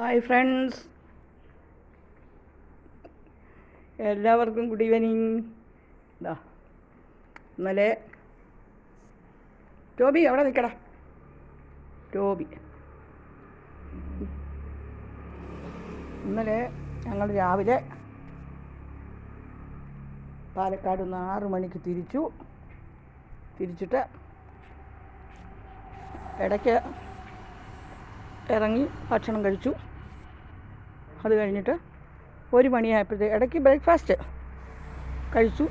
Hi friends എല്ലാവർക്കും good evening ഇതാ ഇന്നലെ ടോബി അവിടെ നിൽക്കടാ ടോബി. ഇന്നലെ ഞങ്ങൾ രാവിലെ പാലക്കാട് നിന്ന് ആറ് മണിക്ക് തിരിച്ചു. തിരിച്ചിട്ട് ഇടയ്ക്ക് ഇറങ്ങി ഭക്ഷണം കഴിച്ചു. അത് കഴിഞ്ഞിട്ട് ഒരു മണിയായപ്പോഴത്തേക്ക് ഇടയ്ക്ക് ബ്രേക്ക്ഫാസ്റ്റ് കഴിച്ചു.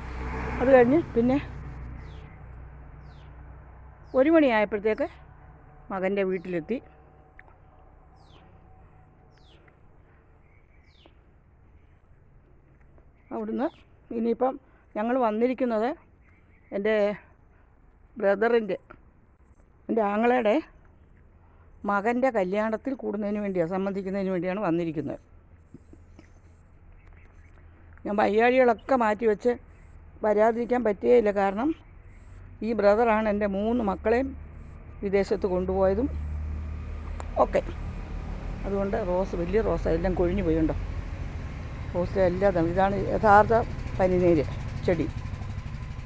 അത് കഴിഞ്ഞ് പിന്നെ ഒരു മണിയായപ്പോഴത്തേക്ക് മകന്റെ വീട്ടിലെത്തി. അവിടുന്ന് ഇനിയിപ്പം ഞങ്ങൾ വന്നിരിക്കുന്നത് എന്റെ ബ്രദറിന്റെ എന്റെ ആങ്ങളയുടെ മകന്റെ കല്യാണത്തിൽ കൂടുന്നതിന് വേണ്ടിയാണ് സംബന്ധിക്കുന്നതിന് വേണ്ടിയാണ് വന്നിരിക്കുന്നത്. ഞാൻ വയ്യാഴികളൊക്കെ മാറ്റി വെച്ച് വരാതിരിക്കാൻ പറ്റുകയില്ല കാരണം ഈ ബ്രദറാണ് എന്റെ മൂന്ന് മക്കളെയും വിദേശത്ത് കൊണ്ടുപോയതും. ഒക്കെ അതുകൊണ്ട് റോസ് വലിയ റോസ്. എല്ലാം കൊഴിഞ്ഞു പോയിണ്ടോ? റോസിലെ എല്ലാതും ഇതാണ് യഥാർത്ഥ പനിനീര് ചെടി.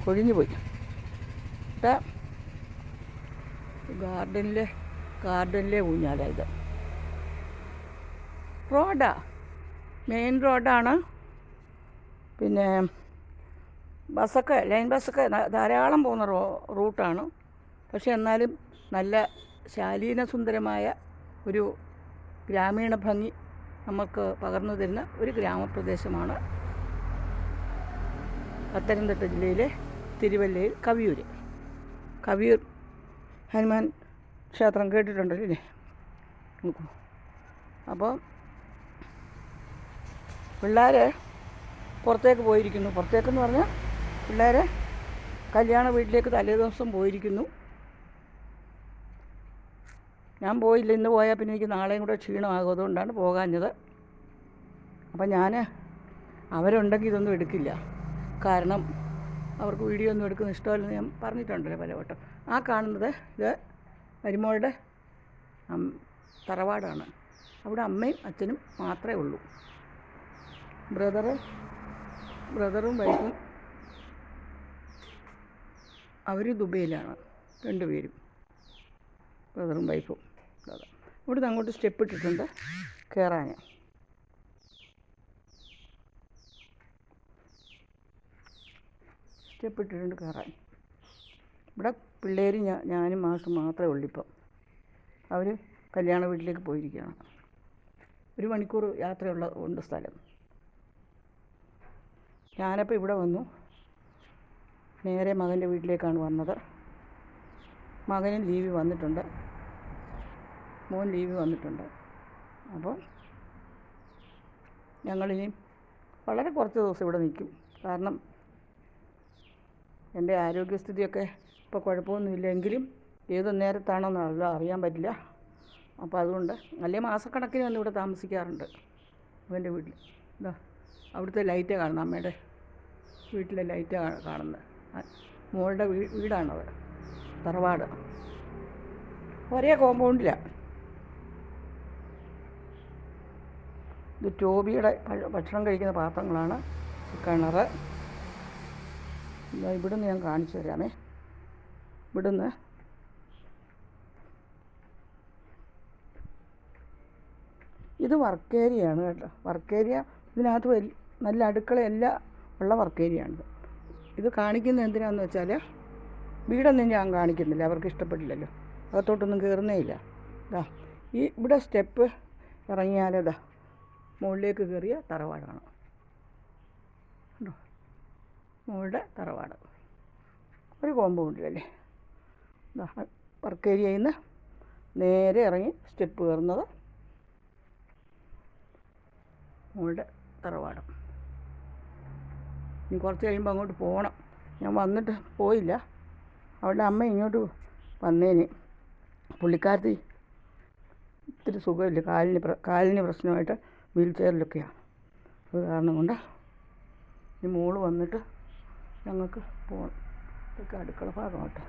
കൊഴിഞ്ഞു പോയി. ഗാർഡനിലെ ഗാർഡനിലെ ഊഞ്ഞാലാണ് ഇത്. റോഡാ? മെയിൻ റോഡാണ്. പിന്നെ ബസ്സൊക്കെ ലൈൻ ബസ്സൊക്കെ ധാരാളം പോകുന്ന റോ റൂട്ടാണ്. പക്ഷേ എന്നാലും നല്ല ശാലീന സുന്ദരമായ ഒരു ഗ്രാമീണ ഭംഗി നമുക്ക് പകർന്നു തരുന്ന ഒരു ഗ്രാമപ്രദേശമാണ് പത്തനംതിട്ട ജില്ലയിലെ തിരുവല്ലയിൽ കവിയൂർ. കവിയൂർ ഹനുമാൻ ക്ഷേത്രം കേട്ടിട്ടുണ്ടല്ലോ അല്ലേ അപ്പോൾ പിള്ളേർ പുറത്തേക്ക് പോയിരിക്കുന്നു. പുറത്തേക്കെന്ന് പറഞ്ഞാൽ പിള്ളേരെ കല്യാണ വീട്ടിലേക്ക് തലേ ദിവസം പോയിരിക്കുന്നു. ഞാൻ പോയില്ല ഇന്ന് പോയാൽ പിന്നെ എനിക്ക് നാളെയും കൂടെ ക്ഷീണമാകും. അതുകൊണ്ടാണ് പോകാഞ്ഞത്. അപ്പം ഞാൻ അവരുണ്ടെങ്കിൽ ഇതൊന്നും എടുക്കില്ല. കാരണം അവർക്ക് വീഡിയോ ഒന്നും എടുക്കുന്ന ഇഷ്ടമല്ലെന്ന് ഞാൻ പറഞ്ഞിട്ടുണ്ടല്ലോ പലവട്ടം. ആ കാണുന്നത് ഇത് മരുമോളുടെ തറവാടാണ്. അവിടെ അമ്മയും അച്ഛനും മാത്രമേ ഉള്ളൂ. ബ്രദറ് ബ്രദറും വൈഫും അവർ ദുബൈയിലാണ് രണ്ടുപേരും. ബ്രദറും വൈഫും അതെ ഇവിടുന്ന് അങ്ങോട്ട് സ്റ്റെപ്പ് ഇട്ടിട്ടുണ്ട് കയറാൻ സ്റ്റെപ്പ് ഇട്ടിട്ടുണ്ട് കയറാൻ ഇവിടെ പിള്ളേർ ഞാനും മാഷും മാത്രമേ ഉള്ളൂ ഇപ്പം. അവർ കല്യാണ വീട്ടിലേക്ക് പോയിരിക്കുകയാണ്. ഒരു മണിക്കൂർ യാത്രയുള്ള ഉണ്ട് സ്ഥലം. ഞാനപ്പോൾ ഇവിടെ വന്നു. നേരെ മകന്റെ വീട്ടിലേക്കാണ് വന്നത്. മകനും ലീവ് വന്നിട്ടുണ്ട്. മോൻ ലീവ് വന്നിട്ടുണ്ട്. അപ്പോൾ ഞങ്ങളിനി വളരെ കുറച്ച് ദിവസം ഇവിടെ നിൽക്കും. കാരണം എന്റെ ആരോഗ്യസ്ഥിതിയൊക്കെ ഇപ്പോൾ കുഴപ്പമൊന്നുമില്ലെങ്കിലും ഏത് നേരത്താണെന്നുള്ള അറിയാൻ പറ്റില്ല. അപ്പോൾ അതുകൊണ്ട് അല്ലെ മാസക്കണക്കിന് വന്ന് ഇവിടെ താമസിക്കാറുണ്ട് അവന്റെ വീട്ടിൽ. ഇതാ അവിടുത്തെ ലൈറ്റ് കാണുന്നത് അമ്മയുടെ വീട്ടിലെ ലൈറ്റ് കാണുന്നത് മോളുടെ വീ വീടാണത് തറവാട്. ഒരേ കോമ്പൗണ്ടിലാണ് ഇത് ടോബിയുടെ ഭക്ഷണം കഴിക്കുന്ന പാത്രങ്ങളാണ്. കിണർ. ഇവിടുന്ന് ഞാൻ കാണിച്ചു തരാമേ. ഇവിടുന്ന് ഇത് വർക്ക് ഏരിയയാണ് കേട്ടോ. വർക്ക് ഏരിയ ഇതിനകത്ത് വലി- നല്ല അടുക്കളയെല്ലാം ഉള്ള വർക്ക് ഏരിയയാണിത് ഇത് കാണിക്കുന്നത് എന്തിനാന്ന് വെച്ചാൽ വീടൊന്നും ഞാൻ കാണിക്കുന്നില്ല അവർക്ക് ഇഷ്ടപ്പെട്ടില്ലല്ലോ അകത്തോട്ടൊന്നും കയറുന്നേ ഇല്ല. ഇതാ ഈ ഇവിടെ സ്റ്റെപ്പ് ഇറങ്ങിയാലതാ മുകളിലേക്ക് കയറിയ തറവാടാണ് കണ്ടോ? മുകളുടെ തറവാട്. ഒരു കോമ്പൗണ്ടിലല്ലേ ഇതാ വർക്ക് ഏരിയയിൽ നിന്ന് നേരെ ഇറങ്ങി സ്റ്റെപ്പ് കയറുന്നത് മുകളുടെ തറവാട്. കുറച്ച് കഴിയുമ്പോൾ അങ്ങോട്ട് പോകണം ഞാൻ വന്നിട്ട് പോയില്ല. അവളുടെ അമ്മ ഇങ്ങോട്ട് വന്നേന്. പുള്ളിക്കാരത്തി ഇത്തിരി സുഖമില്ല. കാലിന് കാലിന് പ്രശ്നമായിട്ട് വീൽ ചെയറിലൊക്കെയാണ് അത് കാരണം കൊണ്ട് ഈ മോൾ വന്നിട്ട് ഞങ്ങൾക്ക് പോകണം ഇതൊക്കെ അടുക്കള ഭാഗമാട്ടെ.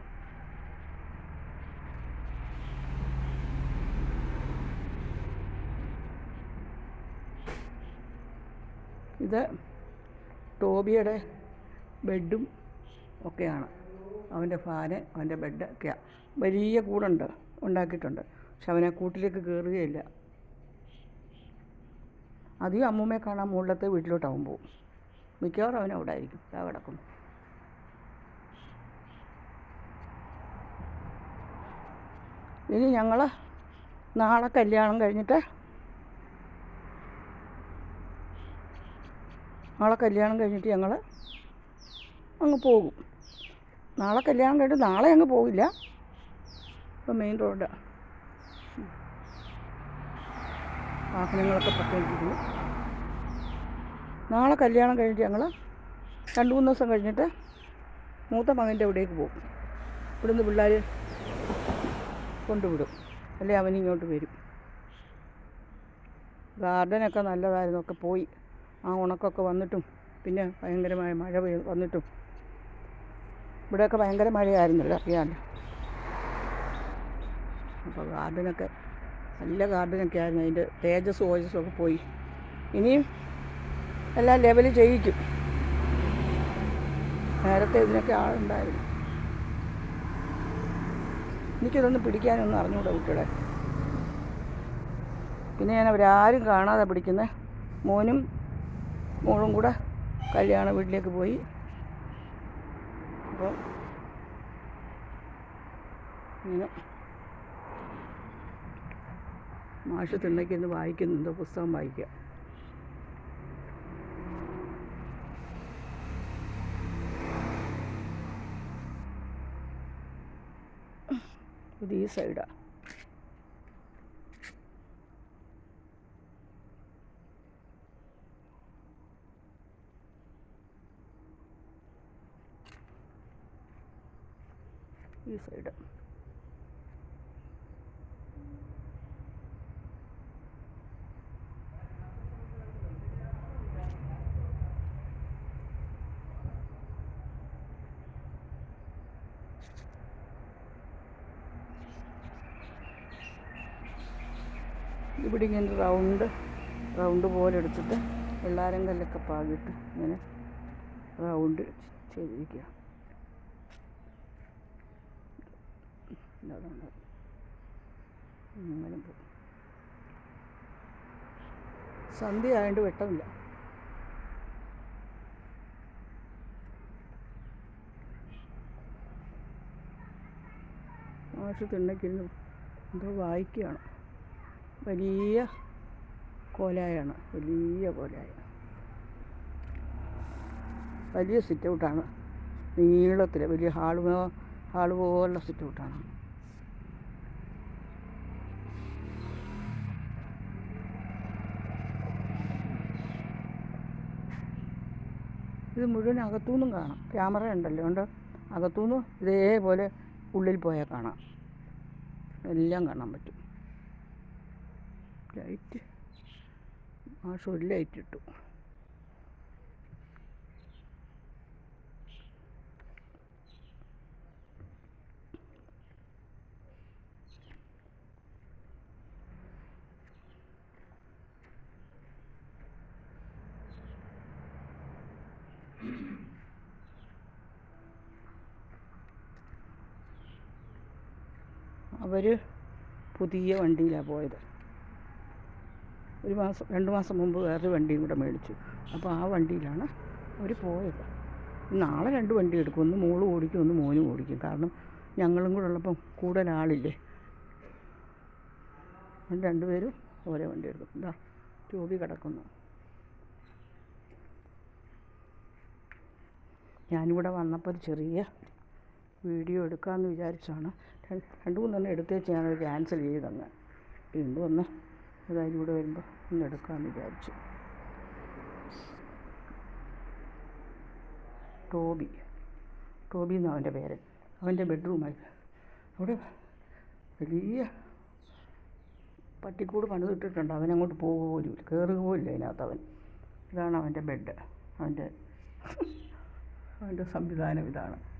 ഇത് ടോബിയുടെ ബെഡും ഒക്കെയാണ്. അവന്റെ ഫാന് അവന്റെ ബെഡ് ഒക്കെയാണ് വലിയ കൂടുണ്ട് ഉണ്ടാക്കിയിട്ടുണ്ട്. പക്ഷെ അവനെ കൂട്ടിലേക്ക് കയറുകയില്ല അധികം അമ്മൂമ്മയെ കാണാൻ മുകളിലത്തെ വീട്ടിലോട്ടാവും പോവും. മിക്കവാറും അവൻ അവിടെ ആയിരിക്കും. ആ കിടക്കും ഇനി ഞങ്ങൾ നാളെ കല്യാണം കഴിഞ്ഞിട്ട് നാളെ കല്യാണം കഴിഞ്ഞിട്ട് ഞങ്ങൾ അങ്ങ് പോകും. നാളെ കല്യാണം കഴിഞ്ഞിട്ട് നാളെ അങ്ങ് പോകില്ല ഇപ്പം മെയിൻ റോഡ് വാഹനങ്ങളൊക്കെ പ്രത്യേകിച്ചിരുന്നു നാളെ കല്യാണം കഴിഞ്ഞിട്ട് ഞങ്ങൾ രണ്ട് മൂന്ന് ദിവസം കഴിഞ്ഞിട്ട് മൂത്ത മകന്റെ അവിടേക്ക് പോകും. ഇവിടുന്ന് പിള്ളേർ കൊണ്ടുവിടും. അല്ലെ അവനിങ്ങോട്ട് വരും. ഗാർഡനൊക്കെ നല്ലതായിരുന്നു. ഒക്കെ പോയി. ആ ഉണക്കൊക്കെ വന്നിട്ടും പിന്നെ ഭയങ്കരമായ മഴ പെയ്ത് വന്നിട്ടും. ഇവിടെയൊക്കെ ഭയങ്കര മഴയായിരുന്നല്ലോ അറിയാമല്ലോ. അപ്പോൾ ഗാർഡനൊക്കെ നല്ല ഗാർഡനൊക്കെ ആയിരുന്നു അതിന്റെ തേജസ് ഓജസ്സൊക്കെ പോയി. ഇനിയും എല്ലാം ലെവൽ ചെയ്യിക്കും നേരത്തെ ഇതിനൊക്കെ ആളുണ്ടായിരുന്നു. എനിക്കിതൊന്നും പിടിക്കാനൊന്നും അറിഞ്ഞുകൂടാ കുട്ടികളെ. പിന്നെ ഞാൻ അവരാരും കാണാതെ പിടിക്കുന്നത് മോനും മോളും കൂടെ കല്യാണ വീട്ടിലേക്ക് പോയി. അപ്പോൾ ഇങ്ങനെ മാഷ് തിണ്ണയ്ക്കിന്ന് വായിക്കുന്നുണ്ട് പുസ്തകം വായിക്കുക ഇത് ഈ സൈഡാ ഈ സൈഡ്. ഇവിടെ ഇങ്ങനെ റൗണ്ട് റൗണ്ട് പോലെ എടുത്തിട്ട് വെള്ളാരം കല്ലൊക്കെ പാകിയിട്ട് ഇങ്ങനെ റൗണ്ട് ചെയ്തിരിക്കുക. അതുകൊണ്ട് അങ്ങനെ പോകും സന്ധ്യ ആയതുകൊണ്ട് വെട്ടമില്ല. മാഷ് തിണ്ണക്കിരുന്നു എന്തോ വായിക്കുകയാണ്. വലിയ കോലായാണ് വലിയ കോലായ വലിയ സിറ്റ് ഔട്ടാണ് നീളത്തിൽ വലിയ ഹാൾ ഹാൾ പോലുള്ള സിറ്റ് ഔട്ടാണ് ഇത് മുഴുവൻ അകത്തുനിന്നും കാണാം. ക്യാമറ ഉണ്ടല്ലോ. ഉണ്ട് അകത്തുനിന്ന് ഇതേപോലെ ഉള്ളിൽ പോയാൽ കാണാം. എല്ലാം കാണാൻ പറ്റും. ലൈറ്റ് ആ ഷോ ലൈറ്റ് ഇട്ടു. അവർ പുതിയ വണ്ടിയിലാണ് പോയത്. ഒരു മാസം രണ്ട് മാസം മുമ്പ് വേറൊരു വണ്ടിയും കൂടെ മേടിച്ചു. അപ്പോൾ ആ വണ്ടിയിലാണ് അവർ പോയത്. നാളെ രണ്ട് വണ്ടി എടുക്കും. ഒന്ന് മോളും ഓടിക്കും ഒന്ന് മോനും ഓടിക്കും. കാരണം ഞങ്ങളും കൂടെ ഉള്ളപ്പം കൂടുതൽ ആളില്ലേ രണ്ടുപേരും ഓരോ വണ്ടി എടുക്കും. എന്താ ട്യൂബി കിടക്കുന്നു. ഞാനിവിടെ വന്നപ്പോൾ ഒരു ചെറിയ വീഡിയോ എടുക്കാമെന്ന് വിചാരിച്ചാണ്. രണ്ട് മൂന്നെണ്ണം എടുത്തേച്ച് ഞാനത് ക്യാൻസൽ ചെയ്തങ്ങ് വീണ്ടും ഒന്ന് ഏതായാലും ഇവിടെ വരുമ്പോൾ ഒന്ന് എടുക്കാമെന്ന് വിചാരിച്ചു. ടോബി. ടോബി എന്നാണ് അവന്റെ പേര്. അവന്റെ ബെഡ്റൂമായി അവിടെ വലിയ പട്ടിക്കൂട് പണിതിട്ടിട്ടുണ്ട്. അവനങ്ങോട്ട് പോകുക കയറുക പോലില്ല അതിനകത്ത് അവൻ. ഇതാണ് അവന്റെ ബെഡ്. അവന്റെ അവന്റെ സംവിധാനം ഇതാണ്.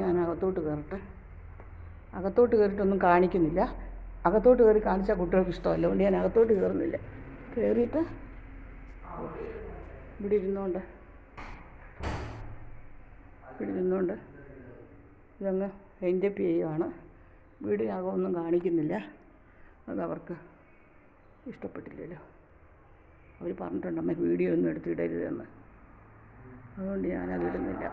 ഞാൻ അകത്തോട്ട് കയറട്ടെ. അകത്തോട്ട് കയറിയിട്ടൊന്നും കാണിക്കുന്നില്ല. അകത്തോട്ട് കയറി കാണിച്ചാൽ കുട്ടികൾക്ക് ഇഷ്ടമല്ല. അതുകൊണ്ട് ഞാൻ അകത്തോട്ട് കയറുന്നില്ല. കയറിയിട്ട് ഇവിടെ ഇരുന്നുകൊണ്ട് ഇവിടെ ഇരുന്നുകൊണ്ട് ഇതങ്ങ് എൻജപ്പ് ചെയ്യുവാണ്. വീടിനകമൊന്നും കാണിക്കുന്നില്ല. അത് അവർക്ക് ഇഷ്ടപ്പെട്ടില്ലല്ലോ. അവർ പറഞ്ഞിട്ടുണ്ട് അമ്മ വീഡിയോ ഒന്നും എടുത്തിടരുതെന്ന് അതുകൊണ്ട് ഞാനത് ഇടുന്നില്ല.